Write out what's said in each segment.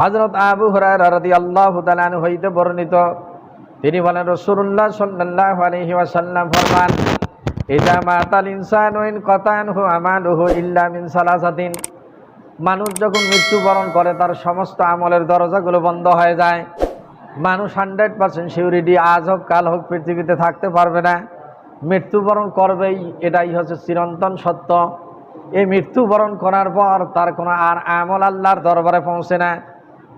হজরত আবু হরাই রাদি আল্লাহ হইতে বর্ণিত। তিনি বলেন রসুল্লাহ সাল্লাহ আলহি ফরমান মাতাল কতান হু আমান হু ইল্লা মিন মানুষ যখন মৃত্যুবরণ করে, তার সমস্ত আমলের দরজাগুলো বন্ধ হয়ে যায়। মানুষ হান্ড্রেড পার্সেন্ট সিউরিটি আজ হোক, কাল হোক, পৃথিবীতে থাকতে পারবে না। মৃত্যুবরণ করবেই, এটাই হচ্ছে চিরন্তন সত্য। এই মৃত্যুবরণ করার পর তার কোনো আর আমল আল্লাহর দরবারে পৌঁছে না।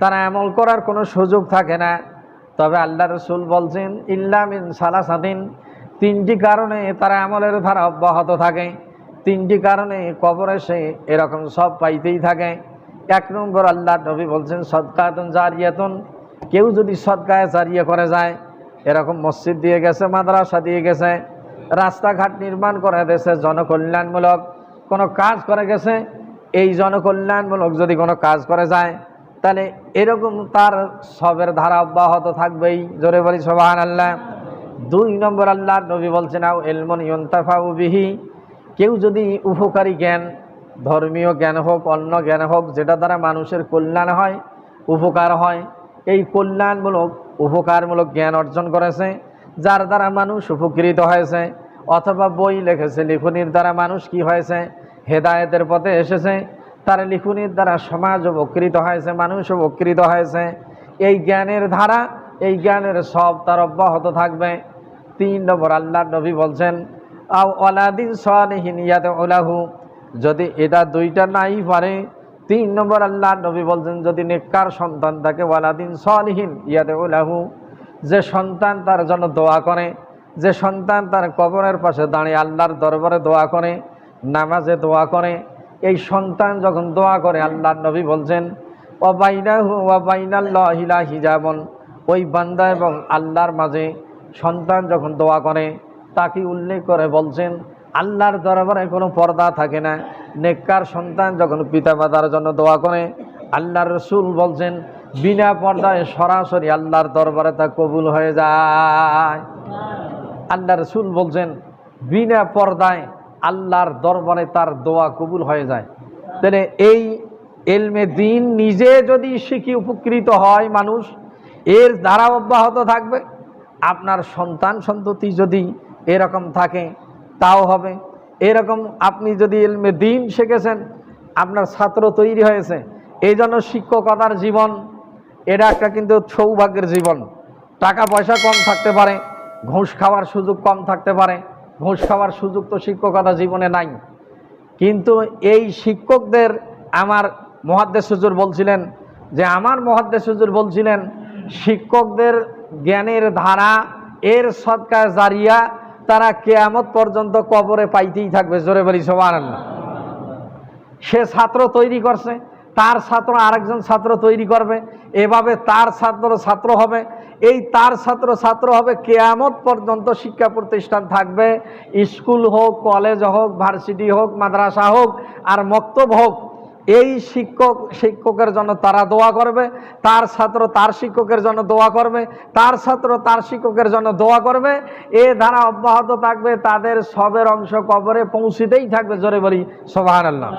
তার আমল করার কোনো সুযোগ থাকে না। তবে আল্লাহ রসুল বলছেন ইল্লামিন সালাসাদিন তিনটি কারণে তারা আমলের ধারা অব্যাহত থাকে। তিনটি কারণে কবরে সে এরকম সব পাইতেই থাকে। এক নম্বর আল্লাহ নবী বলছেন, সদকাতন জারিয়াতন। কেউ যদি সদকায় জারিয়া করে যায়, এরকম মসজিদ দিয়ে গেছে, মাদ্রাসা দিয়ে গেছে, রাস্তাঘাট নির্মাণ করে দেশে জনকল্যাণমূলক, কোনো কাজ করে গেছে, এই জনকল্যাণমূলক যদি কোনো কাজ করে যায় তাহলে এরকম তার সবের ধারা অব্যাহত থাকবেই। জোরে বলি সবাহান আল্লাহ দুই নম্বর আল্লাহ নবী বলছেন, আও এলমন ইয়ন্তাফাউ বিহি। কেউ যদি উপকারী জ্ঞান, ধর্মীয় জ্ঞান হোক, অন্য জ্ঞান হোক, যেটা দ্বারা মানুষের কল্যাণ হয়, উপকার হয়, এই কল্যাণমূলক, উপকারমূলক জ্ঞান অর্জন করেছে, যার দ্বারা মানুষ উপকৃত হয়েছে, অথবা বই লিখেছে, লিখনির দ্বারা মানুষ কি হয়েছে, হেদায়েতের পথে এসেছে তার লিখনির দ্বারা সমাজ উপকৃত হয়েছে, মানুষ উপকৃত হয়েছে। এই জ্ঞানের ধারা, এই জ্ঞানের সব তার অব্যাহত থাকবে। তিন নম্বর আল্লাহ নবী বলছেন, আও অলাদিন ইয়াতে ওলাহু যদি এটা দুইটা নাই পারে, তিন নম্বর আল্লাহ নবী বলছেন, যদি নেককার সন্তান থাকে, ওয়ালাদিন সালেহিন ইয়াতে ওলাহু যে সন্তান তার জন্য দোয়া করে, যে সন্তান তার কবরের পাশে দাঁড়িয়ে আল্লাহর দরবারে দোয়া করে, নামাজে দোয়া করে এই সন্তান যখন দোয়া করে আল্লাহ নবী বলছেন অবাইনাহু অবাইনাল্লাহিলা হিজাবন। ওই বান্দা এবং আল্লাহর মাঝে সন্তান যখন দোয়া করে, তাকে উল্লেখ করে বলছেন, আল্লাহর দরবারে কোনো পর্দা থাকে না। নেককার সন্তান যখন পিতামাতার জন্য দোয়া করে, আল্লাহর রসুল বলছেন, বিনা পর্দায় সরাসরি আল্লাহর দরবারে তা কবুল হয়ে যায়। আল্লাহ রসুল বলছেন, বিনা পর্দায় আল্লাহর দরবারে তার দোয়া কবুল হয়ে যায়। তাহলে এই এলমে দিন নিজে যদি শিখি উপকৃত হয় মানুষ, এর দ্বারা অব্যাহত থাকবে। আপনার সন্তান সন্ততি যদি এরকম থাকে, তাও হবে। এরকম আপনি যদি এলমে দিন শিখেছেন, আপনার ছাত্র তৈরি হয়েছে। এই জন্য শিক্ষকতার জীবন, এটা একটা কিন্তু সৌভাগ্যের জীবন। টাকা পয়সা কম থাকতে পারে, ঘুষ খাওয়ার সুযোগ কম থাকতে পারে। ঘুষ খাওয়ার সুযোগ তো শিক্ষকতা জীবনে নাই। কিন্তু এই শিক্ষকদের আমার মহাদ্দেশ হুজুর বলছিলেন যে, আমার মহাদ্দেশ হুজুর বলছিলেন, শিক্ষকদের জ্ঞানের ধারা, এর সৎকার জারিয়া তারা কেয়ামত পর্যন্ত কবরে পাইতেই থাকবে। জোরে বলি সবার সে ছাত্র তৈরি করছে। তার ছাত্র আরেকজন ছাত্র তৈরি করবে। এভাবে তার ছাত্র ছাত্র হবে। এই তার ছাত্র ছাত্র হবে কেয়ামত পর্যন্ত শিক্ষা প্রতিষ্ঠান থাকবে। স্কুল হোক, কলেজ হোক, ভার্সিটি হোক, মাদ্রাসা হোক, আর মক্তব হোক, এই শিক্ষক, শিক্ষকের জন্য তারা দোয়া করবে। তার ছাত্র তার শিক্ষকের জন্য দোয়া করবে। তার ছাত্র তার শিক্ষকের জন্য দোয়া করবে। এ ধারা অব্যাহত থাকবে। তাদের সবের অংশ কবরে পৌঁছিতেই থাকবে। জোরে বলি সোভান আল্লাহ